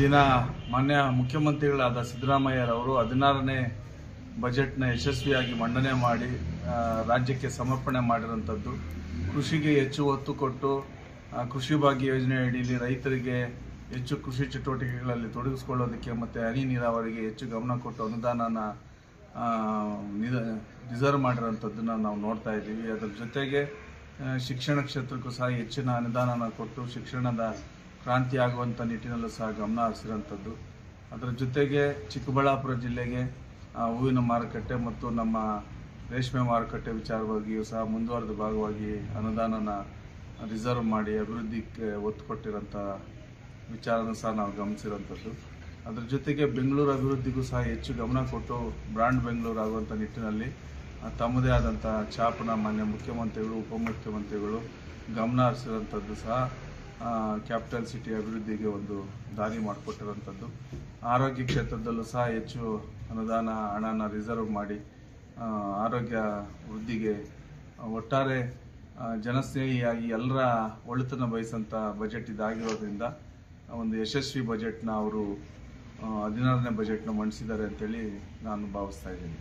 ದಿನ ಮಾನ್ಯ ಮುಖ್ಯಮಂತ್ರಿಗಳಾದ ಸಿದ್ದರಾಮಯ್ಯರವರು ಹದಿನಾರನೇ ಬಜೆಟ್ನ ಯಶಸ್ವಿಯಾಗಿ ಮಂಡನೆ ಮಾಡಿ ರಾಜ್ಯಕ್ಕೆ ಸಮರ್ಪಣೆ ಮಾಡಿರೋಂಥದ್ದು ಕೃಷಿಗೆ ಹೆಚ್ಚು ಒತ್ತು ಕೊಟ್ಟು ಕೃಷಿ ಭಾಗ್ಯ ಯೋಜನೆ ಅಡಿಯಲ್ಲಿ ರೈತರಿಗೆ ಹೆಚ್ಚು ಕೃಷಿ ಚಟುವಟಿಕೆಗಳಲ್ಲಿ ತೊಡಗಿಸ್ಕೊಳ್ಳೋದಕ್ಕೆ ಮತ್ತು ಹನಿ ನೀರಾವರಿಗೆ ಹೆಚ್ಚು ಗಮನ ಕೊಟ್ಟು ಅನುದಾನನ ಡಿಸರ್ವ್ ರಿಸರ್ವ್ ಮಾಡಿರೋಂಥದ್ದನ್ನು ನಾವು ನೋಡ್ತಾ ಇದ್ದೀವಿ. ಅದರ ಜೊತೆಗೆ ಶಿಕ್ಷಣ ಕ್ಷೇತ್ರಕ್ಕೂ ಸಹ ಹೆಚ್ಚಿನ ಅನುದಾನನ ಕೊಟ್ಟು ಶಿಕ್ಷಣದ ಕ್ರಾಂತಿ ಆಗುವಂಥ ನಿಟ್ಟಿನಲ್ಲೂ ಸಹ ಗಮನ ಹರಿಸಿರುವಂಥದ್ದು. ಅದರ ಜೊತೆಗೆ ಚಿಕ್ಕಬಳ್ಳಾಪುರ ಜಿಲ್ಲೆಗೆ ಹೂವಿನ ಮಾರುಕಟ್ಟೆ ಮತ್ತು ನಮ್ಮ ರೇಷ್ಮೆ ಮಾರುಕಟ್ಟೆ ವಿಚಾರವಾಗಿಯೂ ಸಹ ಮುಂದುವರೆದ ಭಾಗವಾಗಿ ಅನುದಾನನ ರಿಸರ್ವ್ ಮಾಡಿ ಅಭಿವೃದ್ಧಿಗೆ ಒತ್ತು ಕೊಟ್ಟಿರೋಂಥ ವಿಚಾರನೂ ಸಹ ನಾವು ಗಮನಿಸಿರೋಂಥದ್ದು ಅದ್ರ ಜೊತೆಗೆ ಬೆಂಗಳೂರು ಅಭಿವೃದ್ಧಿಗೂ ಸಹ ಹೆಚ್ಚು ಗಮನ ಕೊಟ್ಟು ಬ್ರಾಂಡ್ ಬೆಂಗಳೂರು ಆಗುವಂಥ ನಿಟ್ಟಿನಲ್ಲಿ ತಮ್ಮದೇ ಆದಂಥ ಛಾಪನ ಮಾನ್ಯ ಮುಖ್ಯಮಂತ್ರಿಗಳು, ಉಪಮುಖ್ಯಮಂತ್ರಿಗಳು ಗಮನ ಹರಿಸಿರುವಂಥದ್ದು ಸಹ ಕ್ಯಾಪಿಟಲ್ ಸಿಟಿ ಅಭಿವೃದ್ಧಿಗೆ ಒಂದು ದಾರಿ ಮಾಡಿಕೊಟ್ಟಿರುವಂಥದ್ದು. ಆರೋಗ್ಯ ಕ್ಷೇತ್ರದಲ್ಲೂ ಸಹ ಹೆಚ್ಚು ಅನುದಾನ ಹಣನ ರಿಸರ್ವ್ ಮಾಡಿ ಆರೋಗ್ಯ ವೃದ್ಧಿಗೆ ಒಟ್ಟಾರೆ ಜನಸ್ನೇಹಿಯಾಗಿ ಎಲ್ಲರ ಒಳಿತನ ಬಯಸಂಥ ಬಜೆಟ್ ಇದಾಗಿರೋದ್ರಿಂದ ಒಂದು ಯಶಸ್ವಿ ಬಜೆಟ್ನ ಅವರು ಹದಿನಾರನೇ ಬಜೆಟ್ನ ಮಂಡಿಸಿದ್ದಾರೆ ಅಂತೇಳಿ ನಾನು ಭಾವಿಸ್ತಾ ಇದ್ದೀನಿ.